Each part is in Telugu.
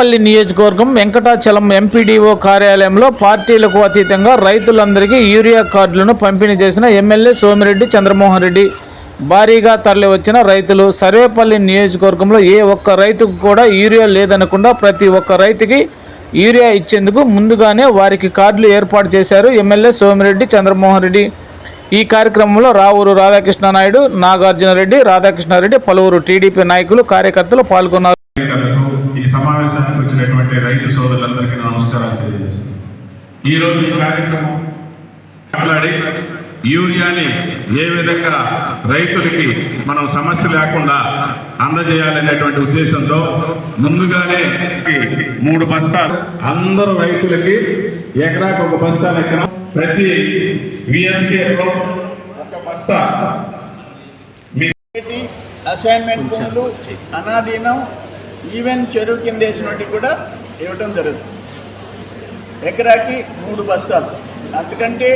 సర్వేపల్లి నియోజకవర్గం వెంకటాచలం ఎంపీడీఓ కార్యాలయంలో పార్టీలకు అతీతంగా రైతులందరికీ యూరియా కార్డులను పంపిణీ చేసిన ఎమ్మెల్యే సోమిరెడ్డి చంద్రమోహన్ రెడ్డి. భారీగా తరలివచ్చిన రైతులు సర్వేపల్లి నియోజకవర్గంలో ఏ ఒక్క రైతుకు కూడా యూరియా లేదనకుండా ప్రతి ఒక్క రైతుకి యూరియా ఇచ్చేందుకు ముందుగానే వారికి కార్డులు ఏర్పాటు చేశారు ఎమ్మెల్యే సోమిరెడ్డి చంద్రమోహన్ రెడ్డి. ఈ కార్యక్రమంలో రావూరు రాధాకృష్ణ నాయుడు నాగార్జునరెడ్డి రాధాకృష్ణారెడ్డి పలువురు టీడీపీ నాయకులు కార్యకర్తలు పాల్గొన్నారు. సమావేశానికి వచ్చినటువంటి రైతు సోదరులందరికీ నమస్కారాలు తెలియజేస్తున్నాను. ఈ రోజు ఈ కార్యక్రమం మాట్లాడి యూరియాని ఏ విధంగా రైతులకి మనం సమస్య లేకుండా అందజేయాలనేటువంటి ఉద్దేశంతో ముందుగానే మూడు బస్తాలు అందరూ రైతులకి ఎకరాకు ఒక బస్తా లెక్కన ప్రతి విఎస్కే ఒక బస్తా. అసైన్మెంట్ అనాధీనం ఈవెన్ చెరువు కింద వేసినట్టు కూడా ఇవ్వటం జరుగుతుంది. ఎకరాకి మూడు బస్తాలు. అందుకంటే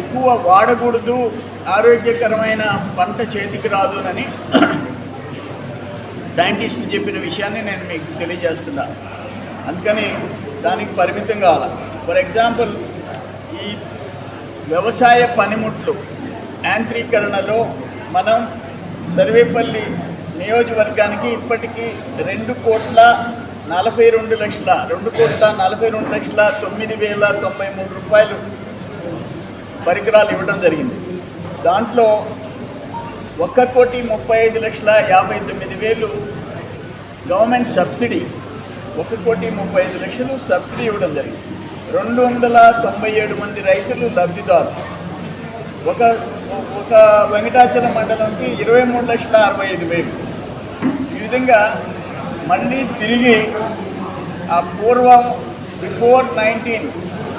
ఎక్కువ వాడకూడదు ఆరోగ్యకరమైన పంట చేతికి రాదునని సైంటిస్టులు చెప్పిన విషయాన్ని నేను మీకు తెలియజేస్తున్నా. అందుకని దానికి పరిమితం కావాలి? ఫర్ ఎగ్జాంపుల్ ఈ వ్యవసాయ పనిముట్లు యాంత్రీకరణలో మనం సర్వేపల్లి నియోజకవర్గానికి ఇప్పటికీ రెండు కోట్ల నలభై రెండు లక్షల రెండు కోట్ల నలభై రెండు లక్షల తొమ్మిది వేల తొంభై మూడు రూపాయలు పరికరాలు ఇవ్వడం జరిగింది. దాంట్లో ఒక్క కోటి ముప్పై ఐదు లక్షల యాభై తొమ్మిది వేలు గవర్నమెంట్ సబ్సిడీ ఒక కోటి ముప్పై ఐదు లక్షలు సబ్సిడీ ఇవ్వడం జరిగింది. రెండు వందల తొంభై ఏడు మంది రైతులు లబ్ధిదారులు ఒక ఒక వెంకటాచలం మండలంకి ఇరవై మూడు లక్షల అరవై ఐదు వేలు. విధంగా మళ్ళీ తిరిగి ఆ పూర్వం బిఫోర్ నైన్టీన్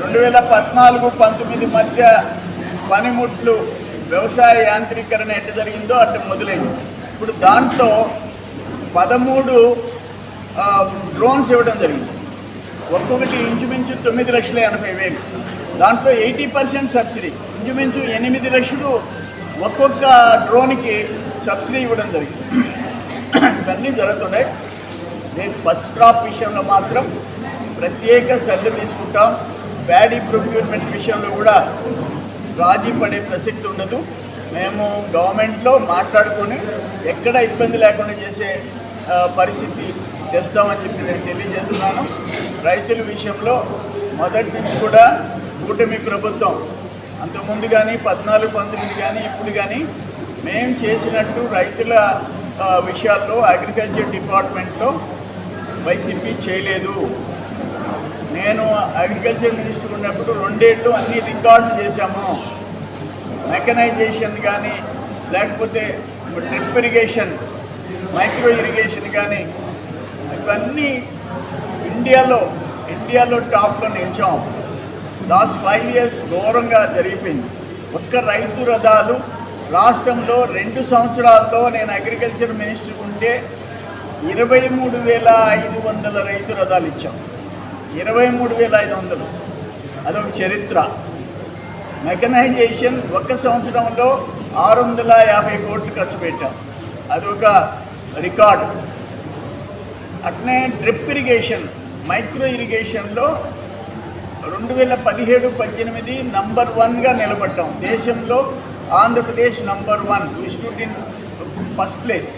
రెండు వేల పద్నాలుగు పంతొమ్మిది మధ్య పనిముట్లు వ్యవసాయ యాంత్రీకరణ ఎట్టు జరిగిందో అటు మొదలైంది. ఇప్పుడు దాంట్లో పదమూడు డ్రోన్స్ ఇవ్వడం జరిగింది. ఒక్కొక్కటి ఇంచుమించు తొమ్మిది లక్షల ఎనభై వేలు. దాంట్లో ఎయిటీ పర్సెంట్ సబ్సిడీ ఇంచుమించు ఎనిమిది లక్షలు ఒక్కొక్క డ్రోన్కి సబ్సిడీ ఇవ్వడం జరిగింది. ఇవన్నీ జరుగుతున్నాయి. నేను ఫస్ట్ క్రాప్ విషయంలో మాత్రం ప్రత్యేక శ్రద్ధ తీసుకుంటాం. ప్యాడీ ప్రొక్యూర్మెంట్ విషయంలో కూడా రాజీ పడే ప్రసక్తి ఉండదు. మేము గవర్నమెంట్లో మాట్లాడుకొని ఎక్కడ ఇబ్బంది లేకుండా చేసే పరిస్థితి తెస్తామని చెప్పి నేను తెలియజేస్తున్నాను. రైతుల విషయంలో మొదటి నుంచి కూడా కూటమి ప్రభుత్వం అంతకుముందు కానీ పద్నాలుగు పంతొమ్మిది కానీ ఇప్పుడు కానీ మేము చేసినట్టు రైతుల విషయాల్లో అగ్రికల్చర్ డిపార్ట్మెంట్లో వైసీపీ చేయలేదు. నేను అగ్రికల్చర్ మినిస్టర్ ఉన్నప్పుడు రెండేళ్ళు అన్ని రికార్డు చేశాము. మెకనైజేషన్ కానీ లేకపోతే డ్రిప్ ఇరిగేషన్ మైక్రో ఇరిగేషన్ కానీ ఇవన్నీ ఇండియాలో ఇండియాలో టాప్లో నిలిచాం. లాస్ట్ ఫైవ్ ఇయర్స్ ఘోరంగా జరిగిపోయింది. ఒక్క రైతు రథాలు రాష్ట్రంలో రెండు సంవత్సరాల్లో నేను అగ్రికల్చర్ మినిస్టర్ ఉంటే ఇరవై మూడు వేల ఐదు వందల రైతు రథాలు ఇచ్చాం. ఇరవై మూడు వేల ఐదు వందలు. అదొక చరిత్ర. మెకనైజేషన్ ఒక్క సంవత్సరంలో ఆరు వందల యాభై కోట్లు ఖర్చు పెట్టాం. అదొక రికార్డు. అట్నే డ్రిప్ ఇరిగేషన్ మైక్రో ఇరిగేషన్లో రెండు వేల పదిహేడు పద్దెనిమిది నంబర్ వన్గా నిలబడ్డాం. దేశంలో Andhra Pradesh number one institute in first place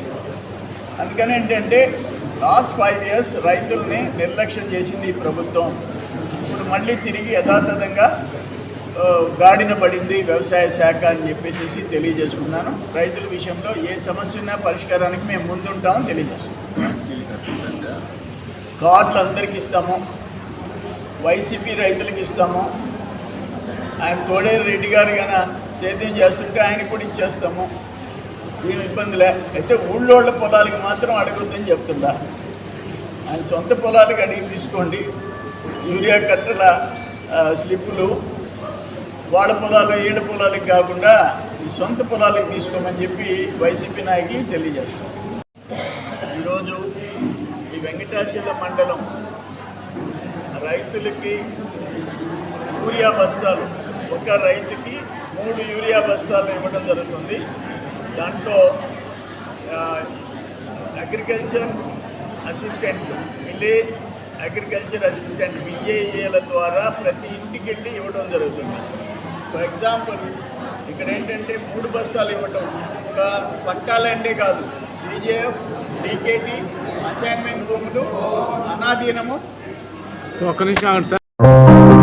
అందుకని ఏంటంటే లాస్ట్ ఫైవ్ ఇయర్స్ రైతుల్ని నిర్లక్ష్యం చేసింది ఈ ప్రభుత్వం. ఇప్పుడు మళ్ళీ తిరిగి యథాతథంగా గాడిన పడింది వ్యవసాయ శాఖ అని చెప్పేసి తెలియజేసుకున్నాను రైతుల విషయంలో ఏ సమస్య ఉన్నా పరిష్కారానికి మేము ముందుంటామని తెలియజేస్తున్నాం కార్డులు అందరికి ఇస్తాము. వైసీపీ రైతులకు ఇస్తాము. ఆయన కోడేరు రెడ్డి గారు కనుక సేద్యం చేస్తుంటే ఆయన కూడా ఇచ్చేస్తాము. ఏం ఇబ్బందిలే. అయితే ఊళ్ళోళ్ళ పొలాలకి మాత్రం అడగొద్దని చెప్తుందా? ఆయన సొంత పొలాలకి అడిగి తీసుకోండి. యూరియా కట్టల స్లిప్పులు వాళ్ళ పొలాలు ఈడ పొలాలకి కాకుండా ఈ సొంత పొలాలకి తీసుకోమని చెప్పి వైసీపీ నాయకి తెలియజేస్తాం. ఈరోజు ఈ వెంకటాచల మండలం రైతులకి యూరియా బస్తాలు. ఒక రైతుకి మూడు యూరియా బస్తాలు ఇవ్వడం జరుగుతుంది. దాంట్లో agriculture assistant village agriculture assistant విఏఏల ద్వారా ప్రతి ఇంటికి వెళ్ళి ఇవ్వడం జరుగుతుంది. ఫర్ ఎగ్జాంపుల్ ఇక్కడ ఏంటంటే మూడు బస్తాలు ఇవ్వటం ఒక పక్కాలండే కాదు. సిజేఎఫ్ డీకేటీ అసైన్మెంట్ భూములు అనాధీనము. హలో